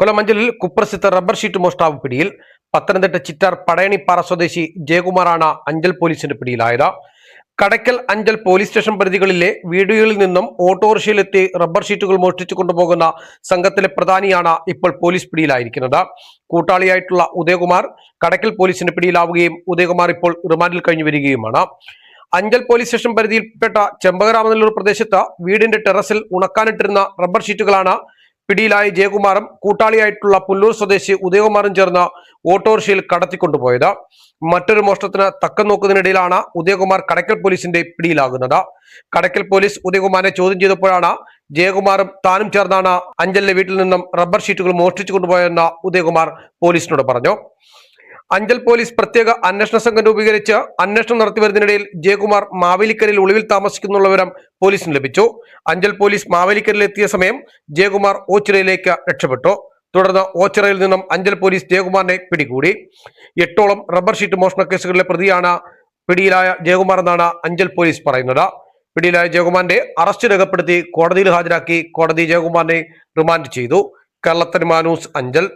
കൊലമഞ്ചലിൽ കുപ്രസിദ്ധ rubber sheet മോഷ്ടാവ് പിടിയിൽ. പത്തനംതിട്ട ചിറ്റാർ പടയണിപ്പാറ സ്വദേശി ജയകുമാറാണ് അഞ്ചൽ പോലീസിന്റെ പിടിയിലായത്. കടയ്ക്കൽ അഞ്ചൽ പോലീസ് സ്റ്റേഷൻ പരിധികളിലെ വീടുകളിൽ നിന്നും ഓട്ടോറിക്ഷയിലെത്തി റബ്ബർ ഷീറ്റുകൾ മോഷ്ടിച്ചു കൊണ്ടുപോകുന്ന സംഘത്തിലെ പ്രധാനിയാണ് ഇപ്പോൾ പോലീസ് പിടിയിലായിരിക്കുന്നത്. കൂട്ടാളിയായിട്ടുള്ള ഉദയകുമാർ കടയ്ക്കൽ പോലീസിന്റെ പിടിയിലാവുകയും ഉദയകുമാർ ഇപ്പോൾ റിമാൻഡിൽ കഴിഞ്ഞു വരികയുമാണ്. അഞ്ചൽ പോലീസ് സ്റ്റേഷൻ പരിധിയിൽപ്പെട്ട ചെമ്പകരാമനല്ലൂർ പ്രദേശത്ത് വീടിന്റെ ടെറസിൽ ഉണക്കാനിട്ടിരുന്ന റബ്ബർ ഷീറ്റുകളാണ് പിടിയിലായ ജയകുമാറും കൂട്ടാളിയായിട്ടുള്ള പുല്ലൂർ സ്വദേശി ഉദയകുമാറും ചേർന്ന് ഓട്ടോറിക്ഷയിൽ കടത്തിക്കൊണ്ടുപോയത്. മറ്റൊരു മോഷണത്തിന് തക്കം നോക്കുന്നതിനിടയിലാണ് ഉദയകുമാർ കടക്കൽ പോലീസിന്റെ പിടിയിലാകുന്നത്. കടക്കൽ പോലീസ് ഉദയകുമാറിനെ ചോദ്യം ചെയ്തപ്പോഴാണ് ജയകുമാറും താനും ചേർന്നാണ് അഞ്ചലിലെ വീട്ടിൽ നിന്നും റബ്ബർ ഷീറ്റുകൾ മോഷ്ടിച്ചു കൊണ്ടുപോയെന്ന് ഉദയകുമാർ പോലീസിനോട് പറഞ്ഞു. അഞ്ചൽ പോലീസ് പ്രത്യേക അന്വേഷണ സംഘം രൂപീകരിച്ച് അന്വേഷണം നടത്തി വരുന്നതിനിടയിൽ ജയകുമാർ മാവേലിക്കരയിൽ ഒളിവിൽ താമസിക്കുന്നുള്ള വിവരം പോലീസിന് ലഭിച്ചു. അഞ്ചൽ പോലീസ് മാവേലിക്കരയിലെത്തിയ സമയം ജയകുമാർ ഓച്ചിറയിലേക്ക് രക്ഷപ്പെട്ടു. തുടർന്ന് ഓച്ചിറയിൽ നിന്നും അഞ്ചൽ പോലീസ് ജയകുമാറിനെ പിടികൂടി. എട്ടോളം റബ്ബർ ഷീറ്റ് മോഷണ കേസുകളിലെ പ്രതിയാണ് പിടിയിലായ ജയകുമാർ എന്നാണ് അഞ്ചൽ പോലീസ് പറയുന്നത്. പിടിയിലായ ജയകുമാറിന്റെ അറസ്റ്റ് രേഖപ്പെടുത്തി കോടതിയിൽ ഹാജരാക്കി കോടതി ജയകുമാറിനെ റിമാൻഡ് ചെയ്തു. കേരളത്തിന് മാനൂസ് അഞ്ചൽ.